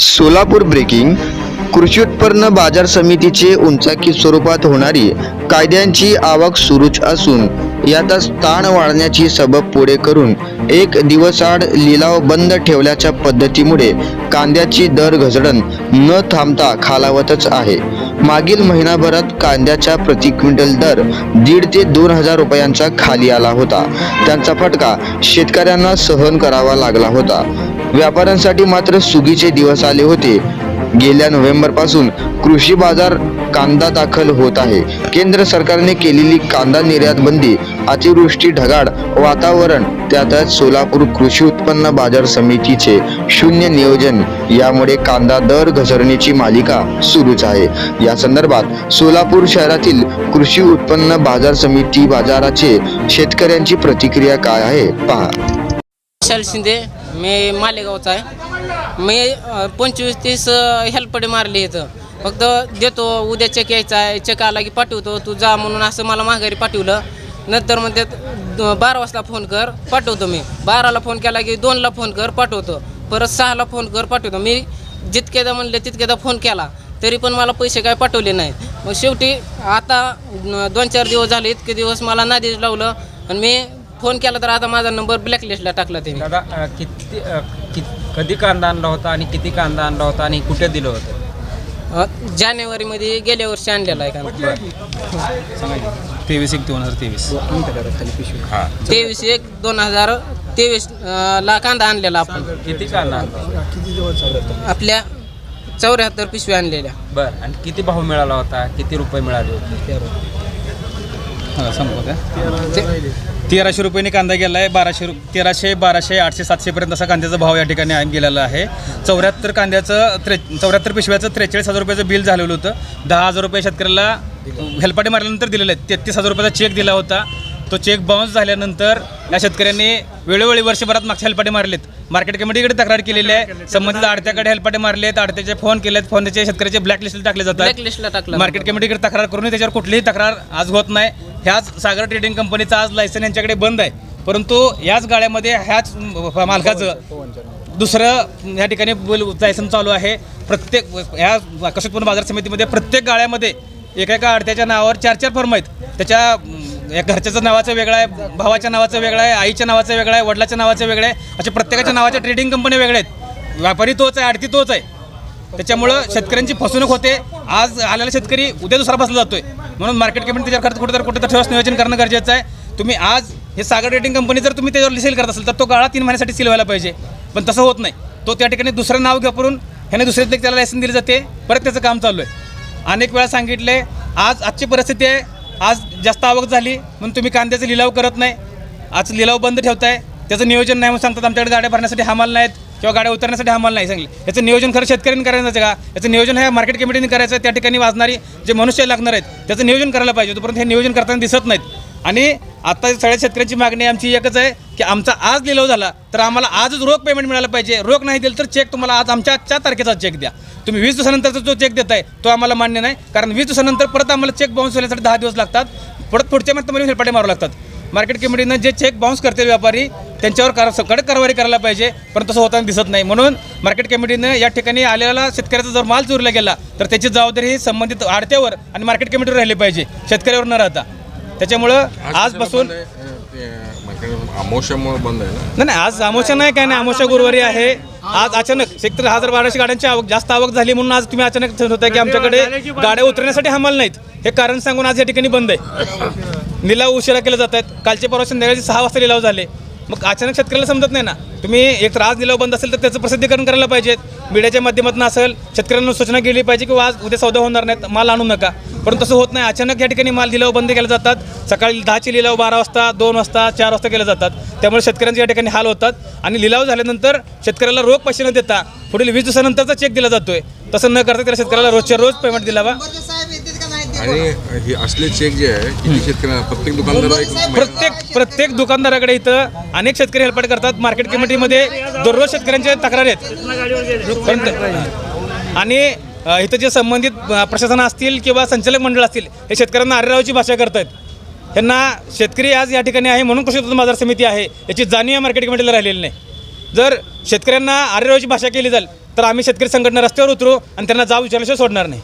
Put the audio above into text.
Solapur breaking कृषी उत्पन्न बाजार समितीचे उंचाकी स्वरूपात होणारी कायद्यांची आवक सुरूच असून यातच ताण वाढण्याची सबब पुढे करून एक दिवसाआड लिलाव बंद ठेवल्याच्या पद्धतीमुळे कांद्याची दर घसरण न थांबता खालावतच आहे. मागील महिनाभरात कांद्याच्या प्रति क्विंटल दर दीड ते दोन हजार रुपयांचा खाली आला होता. त्यांचा फटका शेतकऱ्यांना सहन करावा लागला होता. व्यापाऱ्यांसाठी मात्र सुगीचे दिवस आले होते. गेल्या नोव्हेंबरपासून कृषी बाजार कांदा दाखल होत आहे. केंद्र सरकारने केलेली कांदा निर्यात बंदी अतिवृष्टी ढगाळ वातावरण त्यातच सोलापूर कृषी उत्पन्न बाजार समितीचे शून्य नियोजन यामुळे कांदा दर घसरणीची मालिका सुरूच आहे. या संदर्भात सोलापूर शहरातील कृषी उत्पन्न बाजार समिती बाजाराचे शेतकऱ्यांची प्रतिक्रिया काय आहे? पहा. शिंदे मी मालेगावचा आहे. मी पंचवीस तीस हेल्पडे मारले इथं. फक्त देतो उद्या चेक यायचा आहे. चेक आला की पाठवतो. तू जा म्हणून असं मला माघारी पाठवलं. नंतर म्हणते द- बारा वाजता फोन कर पाठवतो मी. बाराला फोन केला की दोनला फोन कर पाठवतो. परत सहाला फोन कर पाठवतो. मी जितकेदा म्हणले तितकेदा फोन केला. तरी पण मला पैसे काय पाठवले नाहीत. मग शेवटी आता दोन चार दिवस झाले इतके दिवस मला नादीच लावलं. आणि मी फोन केला तर आता माझा नंबर ब्लॅकलिस्टला टाकला त्यांनी. दादा अ, किती अ, कि कधी कांदा आणला होता आणि किती कांदा आणला होता आणि कुठे दिलं होतं? अ, जानेवारीमध्ये गेल्या वर्षी आणलेला आहे का तेवीस एक दोन हजार तेवीस. तेवीस एक दोन हजार तेवीस अ, ला कांदा आणलेला आपण. किती कांदा आणला? आपल्या चौऱ्याहत्तर पिशव्या आणलेल्या. बरं आणि किती भाव मिळाला होता? किती रुपये मिळाले होते? हां तेराशे रुपयांनी कांदा गेला आहे बाराशे रु तेराशे बाराशे आठशे सातशेपर्यंत असा कांद्याचा भाव या ठिकाणी आहे- गेलेला आहे. चौऱ्याहत्तर कांद्याचं त्रे चौऱ्याहत्तर पिशव्याचं त्रेचाळीस हजार रुपयाचं बिल झालेलं होतं. दहा हजार रुपये शेतकऱ्याला हेलपाटे मारल्यानंतर दिलेलं आहे तेहतीस हजार रुपयाचा चेक दिला होता. तो चेक बाउन्स झाल्यानंतर या शेतकऱ्यांनी वेळोवेळी वर्षभरात मागच्या हेल्पाटे मारलेत. मार्केट कमिटीकडे तक्रार केलेली आहे. संबंधित आडत्याकडे हेल्पाटे मारलेत आडत्याचे फोन केलेत फोन त्याचे शेतकऱ्याचे ब्लॅकलिस्टला टाकले जातात. मार्केट कमिटीकडे तक्रार करूनही त्याच्यावर कुठलीही तक्रार आज होत नाही. ह्याच सागर ट्रेडिंग कंपनीचा आज लायसन यांच्याकडे बंद आहे. परंतु याच गाड्यामध्ये ह्याच मालकाचं दुसरं या ठिकाणी लायसन चालू आहे. प्रत्येक ह्या उत्पन्न बाजार समितीमध्ये प्रत्येक गाळ्यामध्ये एका एका अडत्याच्या नावावर चार चार फर्म आहेत. त्याच्या या घरच्याचं नावाचं वेगळं आहे भावाच्या नावाचं वेगळं आहे आईच्या नावाचं वेगळं आहे वडिलाच्या नावाचं वेगळं आहे. असे प्रत्येकाच्या नावाच्या ट्रेडिंग कंपन्या वेगळ्या आहेत. व्यापारी तोच आहे आडती तोच आहे. त्याच्यामुळं शेतकऱ्यांची फसवणूक होते. आज आलेला शेतकरी उद्या दुसरा बसला जातोय. म्हणून मार्केट कमिटी त्याच्यावर खर्च कुठेतरी कुठेतरी ठेवस नियोजन करणं गरजेचं आहे. तुम्ही आज हे सागर ट्रेडिंग कंपनी जर तुम्ही त्याच्यावर सेल करत असेल तर तो गाळा तीन महिन्यासाठी सील व्हायला पाहिजे. पण तसं होत नाही. तो त्या ठिकाणी दुसरं नाव वापरून ह्याने दुसऱ्या त्याला लायसन दिली जाते. परत त्याचं काम चालू आहे. अनेक वेळा सांगितले आज आजची परिस्थिती आहे. आज जास्त आवक झाली म्हणून तुम्ही कांद्याचा लिलाव करत नाही. आज लिलाव बंद ठेवताय. त्याचं नियोजन नाही म्हणून सांगतात आमच्याकडे गाड्या भरण्यासाठी हमाल नाहीत किंवा गाड्या उतरण्यासाठी हमाल नाही सांगले याचं नियोजन खरं शेतकऱ्यांनी करायचं का? याचं नियोजन हे मार्केट कमिटीने करायचं त्या ठिकाणी वाजणारी जे मनुष्य लागणार आहेत त्याचं नियोजन करायला पाहिजे. तोपर्यंत हे नियोजन करताना दिसत नाहीत आणि आता सगळ्या शेतकऱ्यांची मागणी आमची एकच आहे की आमचा आज लिलाव झाला तर आम्हाला आजच रोख पेमेंट मिळालं पाहिजे. रोख नाही दिलं तर चेक तुम्हाला आज आमच्या आजच्या तारखेचा चेक द्या. तुम्ही वीस दिवसानंतरचा जो चेक देताय तो आम्हाला मान्य नाही. कारण वीस दिवसानंतर परत आम्हाला चेक बाउन्स होण्यासाठी दहा दिवस लागतात. परत पुढच्या महिन्यात तुम्हाला हेलपाटे मारू लागतात. मार्केट कमिटीनं जे चेक बाउन्स करतील व्यापारी त्यांच्यावर कार कडक कारवाई करायला पाहिजे पण तसं होताना दिसत नाही. म्हणून मार्केट कमिटीनं या ठिकाणी आलेला शेतकऱ्याचा जर माल चोरला गेला तर त्याची जबाबदारी ही संबंधित आडत्यावर आणि मार्केट कमिटीवर राहिली पाहिजे. शेतकऱ्यावर न राहता. त्याच्यामुळं आजपासून अमोशामुळे बंद आहे ना? नाही नाही आज अमोशा नाही काय नाही अमोशा गुरुवारी आहे. आज अचानक सेक्टर हजार बाराशे गाड्यांची आवक जास्त आवक झाली म्हणून आज तुम्ही अचानक होता की आमच्याकडे गाड्या उतरण्यासाठी हमाल नाहीत. हे कारण सांगून आज या ठिकाणी बंद आहे. निलाव उशिरा केले जात आहेत. कालचे परवा संध्याकाळी सहा वाजता लिलाव झाले. मग अचानक शेतकऱ्याला समजत नाही ना. तुम्ही एक तर आज निलाव बंद असेल तर त्याचं प्रसिद्धीकरण करायला पाहिजेत. मीडियाच्या माध्यमातून असेल शेतकऱ्यांना सूचना केली पाहिजे की आज उद्या सौदा होणार नाहीत माल आणू नका. पण तसं होत नाही. अचानक या ठिकाणी माल लिलाव बंद केले जातात. सकाळी दहाचे लिलाव बारा वाजता दोन वाजता चार वाजता केले जातात. त्यामुळे शेतकऱ्यांचे या ठिकाणी हाल होतात. आणि लिलाव झाल्यानंतर शेतकऱ्याला रोख पैसे न देता पुढील वीस दिवसानंतरचा चेक दिला जातोय. तसं न करता त्याला शेतकऱ्याला रोजच्या रोज पेमेंट दिलावा. आणि हे असले चेक जे आहे किती शेतकऱ्यांना प्रत्येक दुकानदार प्रत्येक प्रत्येक दुकानदाराकडे इथं अनेक शेतकरी हेल्पट करतात. मार्केट कमिटीमध्ये दररोज शेतकऱ्यांच्या तक्रारी आहेत. आणि इथं जे संबंधित प्रशासन असतील किंवा संचालक मंडळ असतील हे शेतकऱ्यांना आरेरावची भाषा करतायत. त्यांना शेतकरी आज या ठिकाणी आहे म्हणून कृषी उत्पन्न बाजार समिती आहे याची जाणीव या मार्केट कमिटीला राहिलेली नाही. जर शेतकऱ्यांना आरेरावची भाषा केली जाईल तर आम्ही शेतकरी संघटना रस्त्यावर उतरू आणि त्यांना जाब विचारल्याशिवाय सोडणार नाही.